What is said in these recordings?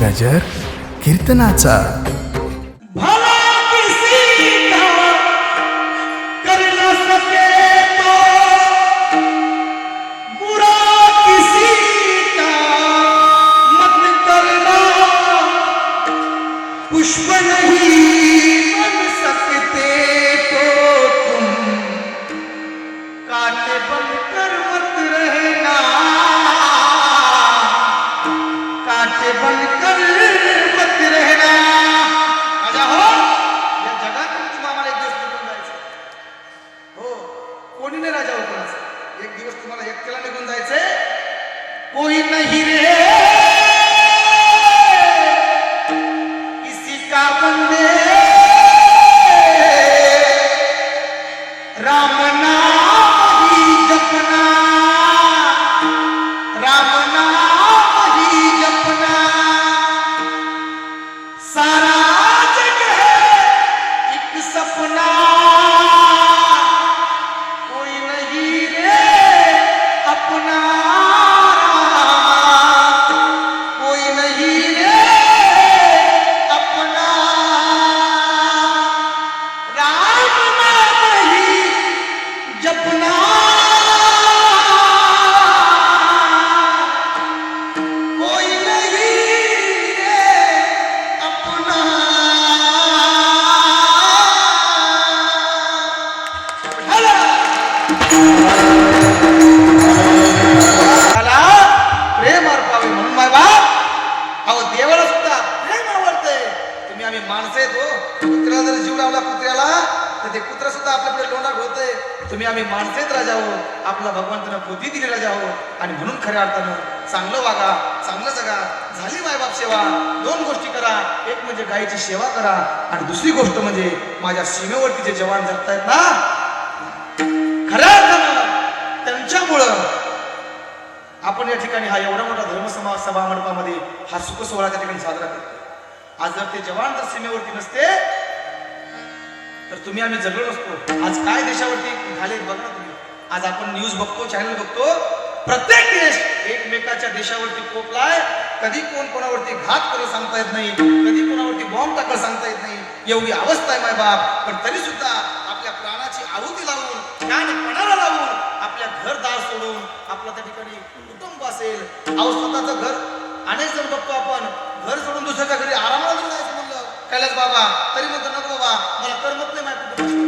गजर कीर्तनाचा. भला किसी का कर न सके तो। बुरा किसी का मत करना। पुष्प नहीं बन सकते तो तुम कांटे बनकर मत सारा प्रेम अर्पावे म्हणून माय बाप. अहो देवाला सुद्धा प्रेम आवडतंय तुम्ही आम्ही माणसं हो. कुत्र्याला जर जीव लावला कुत्र्याला तर ते कुत्र सुद्धा आपल्याकडे लोंडा घोळतंय. तुम्ही आम्ही माणसं राजा हो. आपला भगवंतानं बुद्धी दिली राजा हो. आणि म्हणून खऱ्या अर्थानं चांगलं वागा चांगलं जगा. झाली मायबाप सेवा. दोन गोष्टी करा. एक म्हणजे गायीची सेवा करा. आणि दुसरी गोष्ट म्हणजे माझ्या सीमेवरती जे जवान जगतायत ना खऱ्या अर्थानं त्यांच्यामुळं आपण या ठिकाणी हा एवढा मोठा धर्मसमा सभा मंडपामध्ये हा सुखसोहळा त्या ठिकाणी साजरा करतो. आज जर ते जवान जर सीमेवरती नसते तर तुम्ही आम्ही जगलो नसतो. आज काय देशावरती झाले बघा ना तुम्ही. आज आपण न्यूज बघतो चॅनल बघतो. प्रत्येक देश एकमेकाच्या देशावरती कोपलाय. कधी कोण कोणावरती घात करू सांगता येत नाही. कधी कोणावरती बॉम्ब टाकलं सांगता येत नाही. एवढी अवस्था आहे माय बाप पण तरी सुद्धा आपल्या प्राणाची आहुती लावून घरदार सोडून आपला त्या ठिकाणी कुटुंब असेल अहो स्वतःचं घर अनेक जण बघतो आपण. घर सोडून दुसऱ्याच्या घरी आरामाला जायचं म्हणलं. कैलास बाबा तरी म्हणतो नको बाबा मला करमत नाही माहिती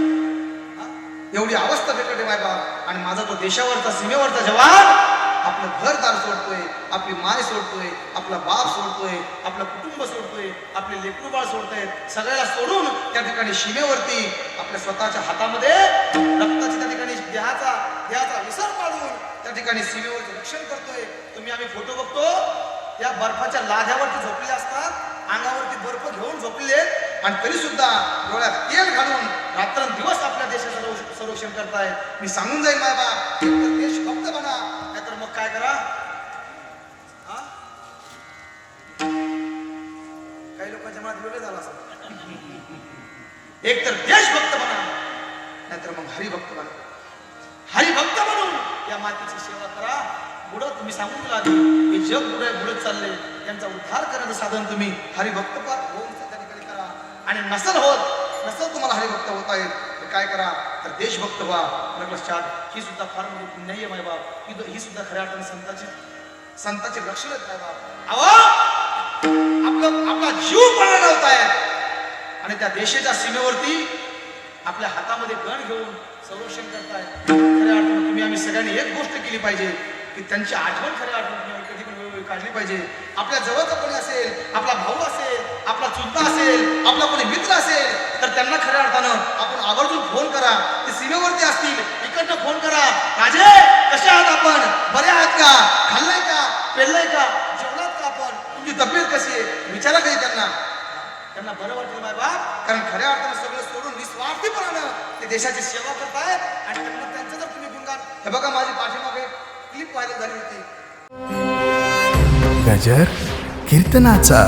एवढी अवस्था बिकटे माय बाप आणि माझा तो देशावरचा सीमेवरचा जवान आपलं घरदार सोडतोय आपली माय सोडतोय आपला बाप सोडतोय आपलं कुटुंब सोडतोय आपले लेकरू बाळ सोडतोय. सगळ्याला सोडून त्या ठिकाणी सीमेवरती आपल्या स्वतःच्या हातामध्ये रक्ताची त्या ठिकाणी ठिकाणी सीमेवरती रक्षण करतोय. तुम्ही आम्ही फोटो बघतो. त्या बर्फाच्या लाध्यावरती झोपले असतात. अंगावरती बर्फ घेऊन झोपलेले आणि तरी सुद्धा डोळ्यात तेल घालून रात्रंदिवस आपल्या देशाचं संरक्षण- करताय. मी सांगून जाईल बाबा देश भक्त बना. नाहीतर मग काय करा? काही लोकांच्या मनात वेगळं झालं असं एकतर देशभक्त बना. नाहीतर मग हरिभक्त बना. हरिभक्त या मातेची सेवा करा. पुढं तुम्ही सांगून लागले हे जग पुढे बुडत चालले. त्यांचा उद्धार करण्याचं साधन तुम्ही हरिभक्त होऊन त्या ठिकाणी करा. आणि नसल होत नसल तुम्हाला हरिभक्त होत आहेत तर काय करा? तर देशभक्त व्हा. आपल्या ही सुद्धा फार मोठी पुण्य आहे माय बाप. ही ही सुद्धा खऱ्या अर्थाने संताची संताचे लक्षण आहेत माय बाप. अहो! आपलं आपला जीव पणाला आहे आणि त्या देशाच्या सीमेवरती आपल्या हातामध्ये गण घेऊन संरक्षण करतायत खऱ्या अर्थानं तुम्ही आम्ही सगळ्यांनी एक गोष्ट केली पाहिजे की त्यांची आठवण खऱ्या अर्थानं कधी पण वेळोवेळी काढली पाहिजे. आपल्या जवळचा कोणी असेल आपला भाऊ असेल आपला चुलता असेल आपला कोणी मित्र असेल तर त्यांना खऱ्या अर्थानं आपण आवर्जून फोन करा. ते सीमेवरती असतील इकडनं फोन करा. राजे कसे आहात आपण? बरे आहात का? खाल्लंय का? पेललंय का? जेवणात का आपण? तुमची तब्येत कशी आहे? विचारा काही त्यांना. त्यांना बरं वाटेल माय बाप. कारण खऱ्या अर्थानं सगळं सोडून निस्वार्थीपणानं ते देशाची सेवा करतायत आणि त्यांना त्यांचं जर तुम्ही गुणगान हे बघा माझी पाठीमागे क्लिप व्हायरल झाली होती. गजर कीर्तनाचा.